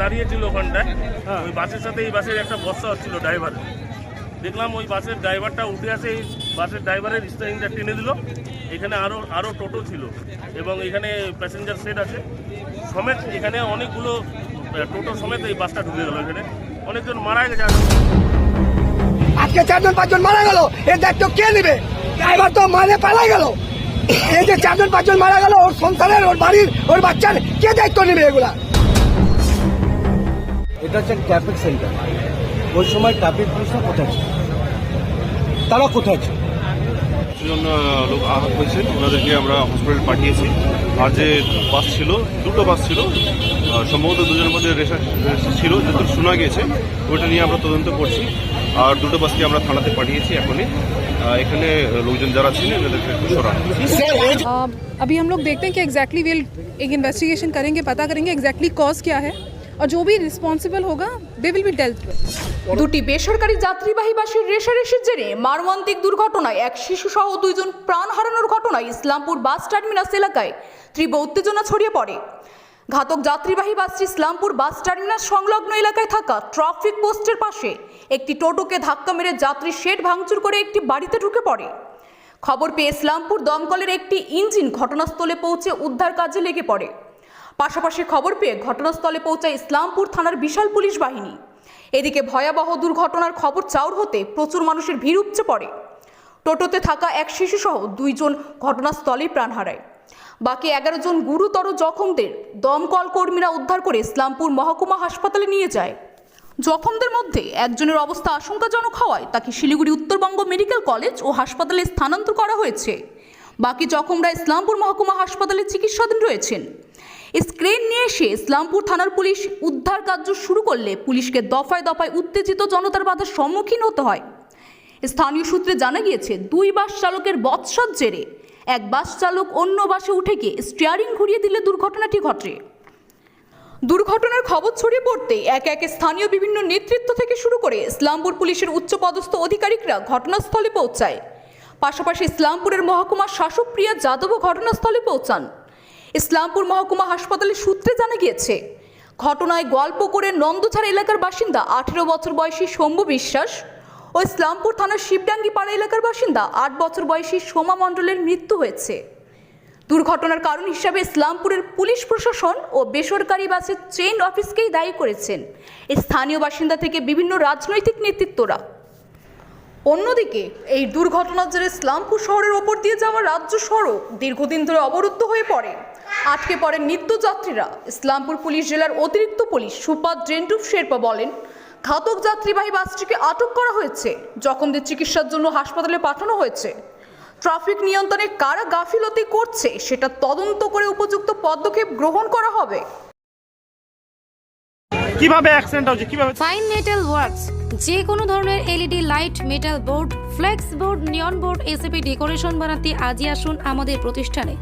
দাঁড়িয়েছিল ওখানটায় ওই বাসের সাথে এই বাসের একটা বর্ষা হচ্ছিল ড্রাইভারের দেখলাম ওই বাসের ড্রাইভারটা উঠে আসে এই বাসের ড্রাইভারের স্টারিংটা টেনে দিল। এখানে আরও আরও টোটো ছিল এবং এখানে প্যাসেঞ্জার সেট আছে। সমেত এখানে অনেকগুলো টোটো সমেত এই বাসটা ঢুকে গেল এখানে। অনেকজন মারা গেছে। আজকে চারজন পাঁচজন মারা গেল। এর দায়িত্ব কে নেবে? ড্রাইভার তো মানে পালাই গেল। এই যে চারজন পাঁচজন মারা গেল ওর সংসারের ওর বাড়ির ওর বাচ্চার কে দায়িত্ব নেবে এগুলা? এটা হচ্ছে ট্রাফিক সেন্টার ওই সময় ট্রাফিক পুলিশরা কোথায় ছিল তারা কোথায় ছিল জন আহ, লোক আহত হয়েছে ওনাদেরকে আমরা হসপিটাল পাঠিয়েছি আর যে বাস ছিল দুটো বাস ছিল আহ, সম্ভবত দুজনের মধ্যে রেশা রেশা ছিল যতটুকু শোনা গেছে ওটা নিয়ে আমরা তদন্ত করছি আর দুটো বাসকে আমরা থানাতে পাঠিয়েছি এখনই আহ, এখানে লোকজন যারা ছিলেন এদেরকে একটু সরানো হচ্ছে। अ, अभी हम लोग देखते हैं कि एग्जैक्टली विल एक इन्वेस्टिगेशन करेंगे पता करेंगे एग्जैक्टली कॉज क्या है और जो भी रिस्पॉन्सिबल होगा they will be dealt with দুটি বেসরকারি যাত্রীবাহী বাসের রেশারেশির জেরে মারমান্তিক দুর্ঘটনায় এক শিশুসহ দুইজন প্রাণ হারানোর ঘটনায় ইসলামপুর বাস টার্মিনাস এলাকায় তীব্র উত্তেজনা ছড়িয়ে পড়ে ঘাতক যাত্রীবাহী বাসটি ইসলামপুর বাস টার্মিনাস সংলগ্ন এলাকায় থাকা ট্রাফিক পোস্টের পাশে একটি টোটোকে ধাক্কা মেরে যাত্রী শেড ভাঙচুর করে একটি বাড়িতে ঢুকে পড়ে খবর পেয়ে ইসলামপুর দমকলের একটি ইঞ্জিন ঘটনাস্থলে পৌঁছে উদ্ধার কাজে লেগে পড়ে পাশাপাশি খবর পেয়ে ঘটনাস্থলে পৌঁছায় ইসলামপুর থানার বিশাল পুলিশ বাহিনী। এদিকে ভয়াবহ দুর্ঘটনার খবর চাউর হতে প্রচুর মানুষের ভিড় উপচে পড়ে। টোটোতে থাকা এক শিশুসহ দুইজন ঘটনাস্থলেই প্রাণ হারায়। বাকি এগারো জন গুরুতর জখমদের দমকল কর্মীরা উদ্ধার করে ইসলামপুর মহকুমা হাসপাতালে নিয়ে যায়। জখমদের মধ্যে একজনের অবস্থা আশঙ্কাজনক হওয়ায় তাকে শিলিগুড়ি উত্তরবঙ্গ মেডিকেল কলেজ ও হাসপাতালে স্থানান্তর করা হয়েছে। বাকি জখমরা ইসলামপুর মহকুমা হাসপাতালে চিকিৎসাধীন রয়েছেন। স্ক্রেন নিয়ে এসে ইসলামপুর থানার পুলিশ উদ্ধার কার্য শুরু করলে পুলিশকে দফায় দফায় উত্তেজিত জনতার বাধার সম্মুখীন হতে হয়। স্থানীয় সূত্রে জানা গিয়েছে, দুই বাস চালকের বৎসর জেরে এক বাস চালক অন্য বাসে উঠে গিয়ে স্টিয়ারিং ঘুরিয়ে দিলে দুর্ঘটনাটি ঘটে। দুর্ঘটনার খবর ছড়িয়ে পড়তে এক এক স্থানীয় বিভিন্ন নেতৃত্ব থেকে শুরু করে ইসলামপুর পুলিশের উচ্চপদস্থ আধিকারিকরা ঘটনাস্থলে পৌঁছায়। পাশাপাশি ইসলামপুরের মহকুমার শাসক প্রিয়া যাদবও ঘটনাস্থলে পৌঁছান। ইসলামপুর মহকুমা হাসপাতালের সূত্রে জানা গিয়েছে, ঘটনায় গল্প করে নন্দছাড়া এলাকার বাসিন্দা আঠেরো বছর বয়সী শম্ভু বিশ্বাস ও ইসলামপুর থানার শিবডাঙ্গি পাড়া এলাকার বাসিন্দা আট বছর বয়সী সোমা মণ্ডলের মৃত্যু হয়েছে। দুর্ঘটনার কারণ হিসাবে ইসলামপুরের পুলিশ প্রশাসন ও বেসরকারি বাসের চেইন অফিসকেই দায়ী করেছেন। স্থানীয় বাসিন্দা থেকে বিভিন্ন রাজনৈতিক নেতৃত্বরা। অন্যদিকে, এই দুর্ঘটনার জেরে ইসলামপুর শহরের ওপর দিয়ে যাওয়া রাজ্য সড়ক দীর্ঘদিন ধরে অবরুদ্ধ হয়ে পড়ে। আটকে পড়ে নিত্যযাত্রীরা। ইসলামপুর পুলিশ জেলার অতিরিক্ত পুলিশ সুপার জেন্টুফ শেরপা বলেন, ঘাতক যাত্রীবাহী বাসটিকে আটক করা হয়েছে জখমদের চিকিৎসার জন্য হাসপাতালে পাঠানো হয়েছে। ট্রাফিক নিয়ন্ত্রণে কারা গাফিলতি করছে, সেটা তদন্ত করে উপযুক্ত পদক্ষেপ গ্রহণ করা হবে। কীভাবে অ্যাক্সিডেন্ট হচ্ছে কীভাবে ফাইন মেটাল ওয়ার্কস যে কোনো ধরনের LED light metal board flex board neon board SAP decoration বানাতে আজই আসুন আমাদের প্রতিষ্ঠানে।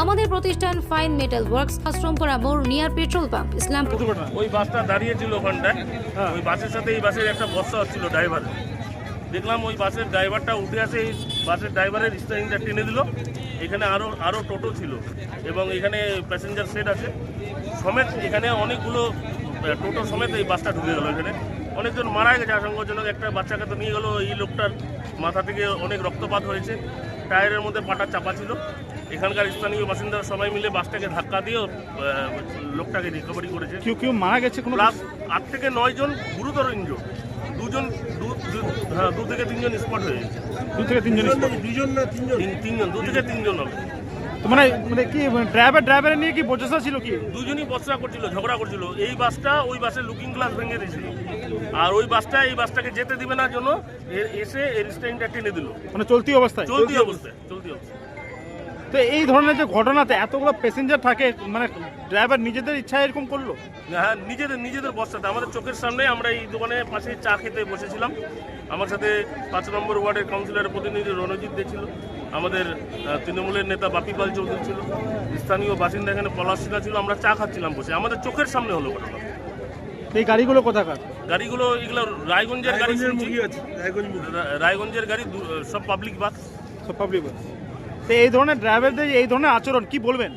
আমাদের প্রতিষ্ঠান ফাইন মেটাল ওয়ার্কস আশ্রমপাড়া মোড় নিয়ার পেট্রোল পাম্প ইসলামপুর। ওই বাসটা দাঁড়িয়েছিল ওখানটায়। ওই বাসের সাথে এই বাসের একটা বর্ষা হচ্ছিল ড্রাইভার দেখলাম ওই বাসের ড্রাইভারটা উঠে আসে এই বাসের ড্রাইভারের স্টারিংটা টেনে দিল। এখানে আরও আরও টোটো ছিল এবং এখানে প্যাসেঞ্জার সেট আছে। সমেত এখানে অনেকগুলো টোটো সমেত এই বাসটা ঢুকে গেলো এখানে। অনেকজন মারা গেছে আশঙ্কাজনক। একটা বাচ্চাকে তো নিয়ে গেলো এই লোকটার মাথা থেকে অনেক রক্তপাত হয়েছে। টায়ারের মধ্যে পাটা চাপা ছিল। এখানকার স্থানীয় বাসিন্দারা সবাই মিলে বাসটাকে ধাক্কা দিয়েও লোকটাকে রিকভারি করেছে। কেউ কেউ মারা গেছে কোনো প্লাস আট থেকে নয় জন গুরুতর ইঞ্জুর দুজন দু- হ্যাঁ দু থেকে তিনজন স্পট হয়ে গেছে। দু থেকে তিনজন দুজন না তিনজন। তিনজন দু থেকে তিনজন হবে। মানে মানে কি ড্রাইভার ড্রাইভারের নিয়ে কি বচসা ছিল কি? দুজনই বচসা করছিল ঝগড়া করছিল। এই বাসটা ওই বাসের লুকিং গ্লাস ভেঙে দিয়েছিল আর ওই বাসটা এই বাসটাকে যেতে দিবে না জন্য এসে এর স্ট্যান্ডটা টেনে দিল। মানে চলতি অবস্থায়? চলতি অবস্থায় চলতি অবস্থায়। তো এই ধরনের যে ঘটনাতে এতগুলো প্যাসেঞ্জার থাকে মানে ড্রাইভার নিজেদের ইচ্ছা এরকম করল? হ্যাঁ নিজেদের নিজেদের বস্তাতে আমাদের চোখের সামনে আমরা এই দোকানে পাশে চা খেতে বসেছিলাম। আমার সাথে পাঁচ নম্বর ওয়ার্ডের কাউন্সিলরের প্রতিনিধি রণজিৎ দে ছিল। আমাদের তৃণমূলের নেতা বাপি পাল চৌধুরী ছিল স্থানীয় বাসিন্দা এখানে পলাশ সিনহা ছিল আমরা চা খাচ্ছিলাম বসে। আমাদের চোখের সামনে হলো ঘটনা। এই গাড়িগুলো কোথাকার? গাড়িগুলো এগুলো রায়গঞ্জের গাড়ি রায়গঞ্জের গাড়ি সব পাবলিক বাস সব পাবলিক তো এই ধরনের ড্রাইভারদের এই ধরনের আচরণ কি বলবেন?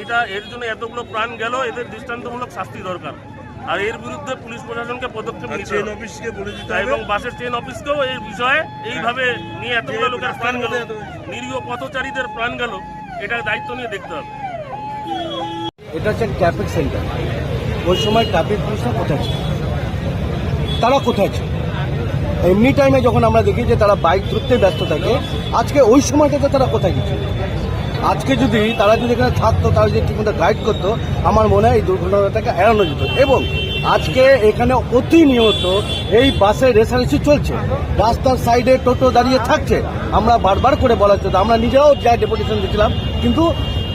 এটা এর জন্য এতগুলো প্রাণ গেল এদের দৃষ্টান্তমূলক শাস্তি দরকার। আর এর বিরুদ্ধে পুলিশ প্রশাসনকে পদক্ষেপ নিতে হবে। অফিসকে বলে দিতে হবে। এবং বাসের ট্রেন অফিসকেও এই বিষয়ে এইভাবে নিয়ে এতগুলো লোকের প্রাণ গেল নিরীহ পথচারীদের প্রাণ গেল এটার দায়িত্ব নিয়ে দেখতে হবে। এটা হচ্ছে ট্রাফিক সেন্টার ওই সময় ট্রাফিক পুলিশরা কোথায় ছিল? তারা কোথায় ছিল? এমনি টাইমে যখন আমরা দেখি যে তারা বাইক ধরতে ব্যস্ত থাকে আজকে ওই সময়টাতে তারা কোথায় গেছিল? আজকে যদি তারা যদি এখানে থাকতো, তারা যদি ঠিকমতো গাইড করতো, আমার মনে হয় এই দুর্ঘটনাটাকে এড়ানো যেত। এবং আজকে এখানে প্রতিনিয়ত এই বাসে রেসারেসি চলছে। রাস্তার সাইডে টোটো দাঁড়িয়ে থাকছে। আমরা বারবার করে বলার জন্য আমরা নিজেরাও যা ডেপুটেশন দিয়েছিলাম, কিন্তু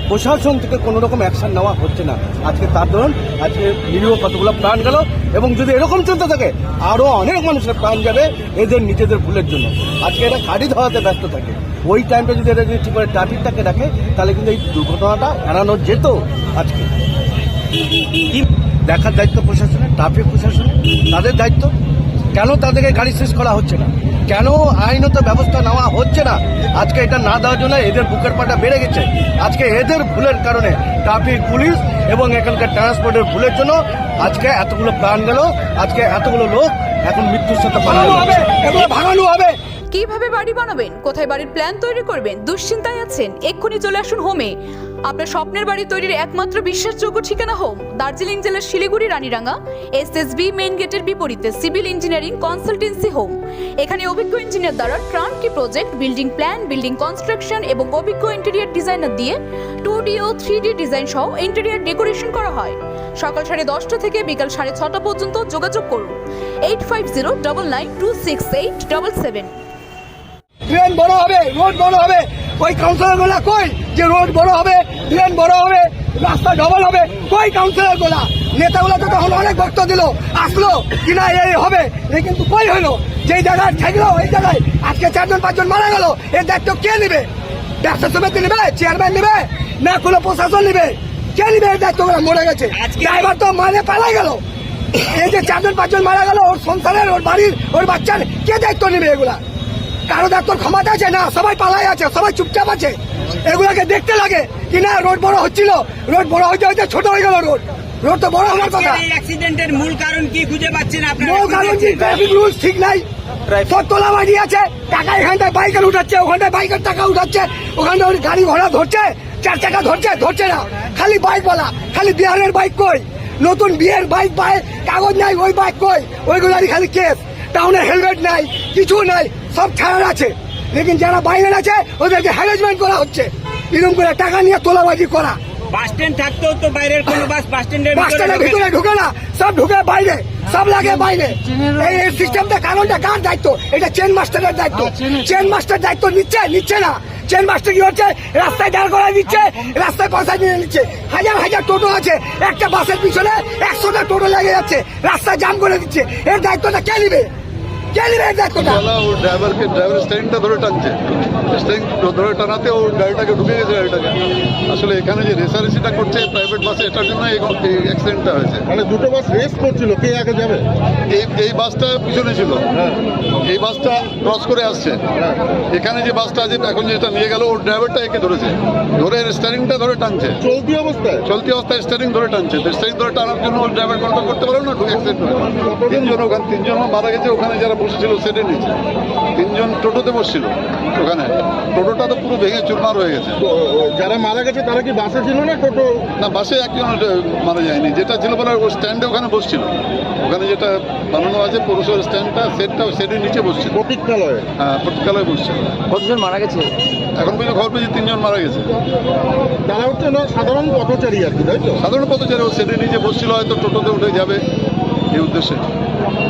প্রশাসন থেকে কোনো রকম অ্যাকশন নেওয়া হচ্ছে না। আজকে তার ধরুন, আজকে নিরীহ কতগুলো প্রাণ গেল, এবং যদি এরকম চলতে থাকে আরও অনেক মানুষের প্রাণ যাবে এদের নিজেদের ভুলের জন্য। আজকে এরা গাড়ি ধরাতে ব্যস্ত থাকে। ওই টাইমটা যদি এরা যদি ঠিক করে ট্রাফিকটাকে রাখে, তাহলে কিন্তু এই দুর্ঘটনাটা এড়ানো যেত আজকে। দেখার দায়িত্ব প্রশাসনের? ট্রাফিক প্রশাসনের? তাদের দায়িত্ব? কেন তাদেরকে গাড়ি শেষ করা হচ্ছে না? কেন আইনত ব্যবস্থা নেওয়া হচ্ছে না? আজকে এটা না দেওয়ার জন্য এদের বুকের পাটা বেড়ে গেছে। আজকে এদের ভুলের কারণে ট্রাফিক পুলিশ এবং এখানকার ট্রান্সপোর্টের ভুলের জন্য আজকে এতগুলো প্রাণ গেল আজকে এতগুলো লোক এখন মৃত্যুর সাথে ভাগানো হবে কীভাবে বাড়ি বানাবেন? কোথায় বাড়ির প্ল্যান তৈরি করবেন? দুশ্চিন্তায় আছেন? এক্ষুনি চলে আসুন হোমে। আপনার স্বপ্নের বাড়ি তৈরির একমাত্র বিশ্বাসযোগ্য ঠিকানা হোম দার্জিলিং জেলার Siliguri, Raniranga. S S B main গেটের বিপরীতে সিভিল ইঞ্জিনিয়ারিং কনসালটেন্সি হোম এখানে অভিজ্ঞ ইঞ্জিনিয়ার দ্বারা ট্রান্টি project building plan building construction এবং অভিজ্ঞ ইন্টেরিয়ার ডিজাইনার দিয়ে টু ডি ও থ্রি ডি ডিজাইন সহ ইন্টেরিয়ার ডেকোরেশন করা হয়। সকাল সাড়ে দশটা থেকে বিকাল সাড়ে ছটা পর্যন্ত যোগাযোগ করুন। Eight five zero double nine two six eight double seven train বড় হবে রোড বড় হবে। ওই কাউন্সিলরগুলা কই? যে রোড বড় হবে ট্রেন বড় হবে রাস্তা ডবল হবে কই কাউন্সিলরগুলা নেতাগুলো তো তখন অনেক বক্তব্য দিল আসলো কিনা এই হবে এই কিন্তু কই হলো? যেই জায়গায় ঠেকলো ওই জায়গায় আজকে চারজন পাঁচজন মারা গেল এর দায়িত্ব কে নেবে? ব্যবসা সমিতি নেবে? চেয়ারম্যান নেবে? না কোনো প্রশাসন নেবে? কে নেবে এর দায়িত্ব? মরে গেছে। ড্রাইভার তো মানে পালাই গেল। এই যে চারজন পাঁচজন মারা গেল ওর সংসারের ওর বাড়ির ওর বাচ্চার কে দায়িত্ব নেবে এগুলা? কারও ডাক্তার ক্ষমতা আছে না সবাই পালাই আছে সবাই চুপচাপ আছে। এগুলাকে দেখতে লাগে কি না রোড বড় হচ্ছিল? রোড বড় হইতে হইতে ছোট হয়ে গেল রোড। রোড তো বড় হওয়ার কথা। এই অ্যাক্সিডেন্টের মূল কারণ কি খুঁজে পাচ্ছেন আপনারা? মূল কারণ কি? ট্রাফিক রুলস ঠিক নাই। সব তোলাবাজি আছে টাকা এখানটায় বাইকের উঠাচ্ছে ওখানটায় বাইকের টাকা উঠাচ্ছে ওখানটায় গাড়ি ঘোড়া ধরছে চার চাকা ধরছে ধরছে না। খালি বাইক বলা খালি বিহারের বাইক কই? নতুন বিয়ের বাইক পায় কাগজ নাই ওই বাইক কই? ওইগুলারই খালি কেস টাউনে হেলমেট নাই কিছু নাই। সব ছাড়ার আছে। লেকিন যারা বাইরে আছে ওদেরকে হ্যারাসমেন্ট করা হচ্ছে। এরকম করে টাকা নিয়ে তোলাবাজি করা। বাস স্ট্যান্ড থাকতেও তো বাইরের কোনো বাস বাস স্ট্যান্ডের বাস স্ট্যান্ডের ভিতরে ঢুকে না সব ঢুকে বাইরে সব লাগে বাইরে। এই সিস্টেমটা কারণটা কার দায়িত্ব? এটা চেন মাস্টারের দায়িত্ব। চেন মাস্টার দায়িত্ব নিচ্ছে নিচ্ছে না। চেন মাস্টার কি হচ্ছে? রাস্তায় দাঁড় করায় দিচ্ছে রাস্তায় পয়সা নিয়ে নিচ্ছে। হাজার হাজার টোটো আছে একটা বাসের পিছনে একশোটা টোটো লেগে যাচ্ছে রাস্তা জাম করে দিচ্ছে। এর দায়িত্বটা কে নিবে? কে নিবে এর দায়িত্বটা ওলা ও ড্রাইভারকে ড্রাইভার স্ট্যান্ডটা ধরে টানছে। স্ট্যান্ড ধরে টানাতে ও গাড়িটাকে ঢুকে গেছে গাড়িটাকে। আসলে এখানে যে রেসারেসিটা করছে প্রাইভেট বাসে এটার জন্য এই অ্যাক্সিডেন্টটা হয়েছে। মানে দুটো বাস রেস করছিল কে আগে যাবে? এই এই বাসটা পিছনে ছিল। এই বাসটা ক্রস করে আসছে। এখানে যে বাসটা আছে এখন যেটা নিয়ে গেল ওর ড্রাইভারটা একে ধরেছে। ধরে স্টারিংটা ধরে টানছে। চলতি অবস্থায়? চলতি অবস্থায় স্টারিং ধরে টানছে। তো স্টারিং ধরে টানার জন্য ওর ড্রাইভার কন্ট্রোল করতে পারল না অ্যাক্সিডেন্ট হয়েছে তিনজন ওখানে তিনজন মারা গেছে ওখানে যারা বসেছিল সেটে নিচে তিনজন টোটোতে বসছিল ওখানে। টোটোটা তো পুরো ভেঙে চুরমার হয়ে গেছে। যারা মারা গেছে তারা কি বাসে ছিল না টোটো? না বাসে একজন মারা যায়নি। যেটা ছিল বলে ও স্ট্যান্ডে ওখানে বসছিল। ওখানে যেটা বানানো আছে পৌরসভার স্ট্যান্ডটা সেটটা সেটের নিচে বসছিল। প্রতীক্ষালয়ে হ্যাঁ প্রতীকালয়ে বসছিল। কতজন মারা গেছে? এখন পর্যন্ত খবর পেয়েছি তিনজন মারা গেছে। তারা হচ্ছে না সাধারণ পথচারী আর কি তাই তো? সাধারণ পথচারী ও সেটের নিচে বসছিল হয়তো টোটোতে উঠে যাবে। এই উদ্দেশ্যে।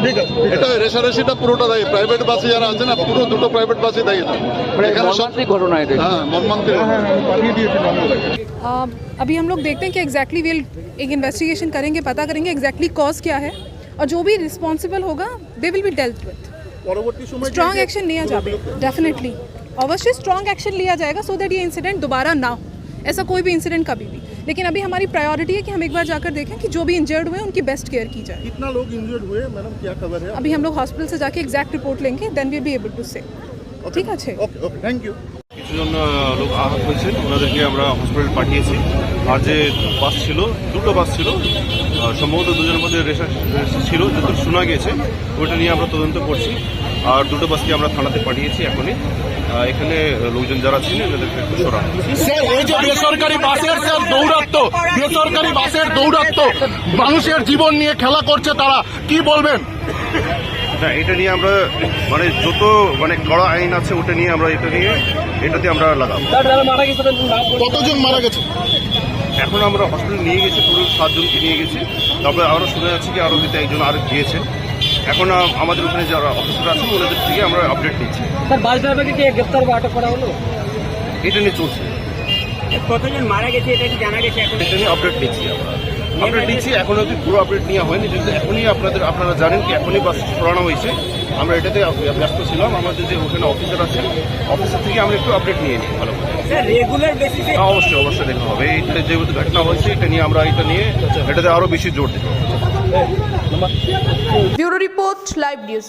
ঠিক আছে ঠিক এটা রেসারেসিটা পুরোটা দায়ী প্রাইভেট বাসে যারা আছে না পুরো দুটো প্রাইভেট বাসে দায়ী এখানে সব ঘটনা এটা হ্যাঁ মর্মান্তিক আছে হ্যাঁ হ্যাঁ আমি পাঠিয়ে দিয়েছি নম্বরে अ, अभी हम लोग देखते हैं कि एग्जैक्टली विल एक इन्वेस्टिगेशन करेंगे पता करेंगे एग्जैक्टली कॉज क्या है और जो भी रिस्पॉन्सिबल होगा they will be dealt with পরবর্তী সময় स्ट्रॉन्ग एक्शन लिया जाए डेफिनेटली अवश्य स्ट्रॉन्ग एक्शन लिया जाएगा सो दैट ये इंसिडेंट दोबारा ना हो ऐसा कोई भी इंसिडेंट कभी भी लेकिन अभी हमारी प्रायोरिटी है कि हम एक बार जाकर देखें कि जो भी इंजर्ड हुए उनकी बेस्ट केयर की जाए कितना लोग इंजर्ड हुए मैडम क्या खबर है अभी हम लोग हॉस्पिटल से जाके एग्जैक्ट रिपोर्ट लेंगे then we be able to say ठीक है ওকে ওকে থ্যাংক ইউ কিছুজন আহ, লোক আহত হয়েছেন ওনাদেরকে আমরা হসপিটাল পাঠিয়েছি আর যে বাস ছিল দুটো বাস ছিল আহ, সম্ভবত দুজনের মধ্যে রেশা রেশা ছিল যত শোনা গেছে ওইটা নিয়ে আমরা তদন্ত করছি আর দুটো বাসকে আমরা থানাতে পাঠিয়েছি এখনই। এখানে লোকজন যারা ছিলেন এদেরকে একটু সরানো। এই যে বেসরকারি বাসের স্যার দৌরাত্ম বেসরকারি বাসের দৌরাত্ম মানুষের জীবন নিয়ে খেলা করছে তারা কি বলবেন? না এটা নিয়ে আমরা মানে যত মানে কড়া আইন আছে ওটা নিয়ে আমরা এটা নিয়ে এটাতে আমরা লাগাবো। কতজন মারা গেছে? এখন আমরা হসপিটাল নিয়ে গেছি পুরো সাতজনকে নিয়ে গেছি। তারপরে আরও শোনা যাচ্ছে কি আরও দিতে একজন আরও গিয়েছে এখন আমাদের ওখানে যারা অফিসার আছেন ওনাদের থেকে আমরা আপডেট নিচ্ছি। স্যার বাস ড্রাইভারকে কি গ্রেপ্তার বা আটক করা হলো? এটা নিয়ে চলছে। কতজন মারা গেছে এটা কি জানা গেছে এখন? এটা নিয়ে আপডেট নিচ্ছি আমরা। আপডেট নিচ্ছি এখন অব্দি পুরো আপডেট নেওয়া হয়নি কিন্তু এখনই আপনাদের আপনারা জানেন কি এখনই বাস সরানো হয়েছে। আমরা এটাতে ব্যস্ত ছিলাম আমাদের যে ওখানে অফিসার আছে অফিসার থেকে আমরা একটু আপডেট নিয়ে নিই ভালো করে। স্যার রেগুলার বেসিসে হ্যাঁ, অবশ্যই অবশ্যই দেখা হবে। এইটা যেহেতু ঘটনা হয়েছে এটা নিয়ে আমরা এটা নিয়ে এটাতে আরও বেশি জোর দেবো ब्यूरो रिपोर्ट लाइव न्यूज़।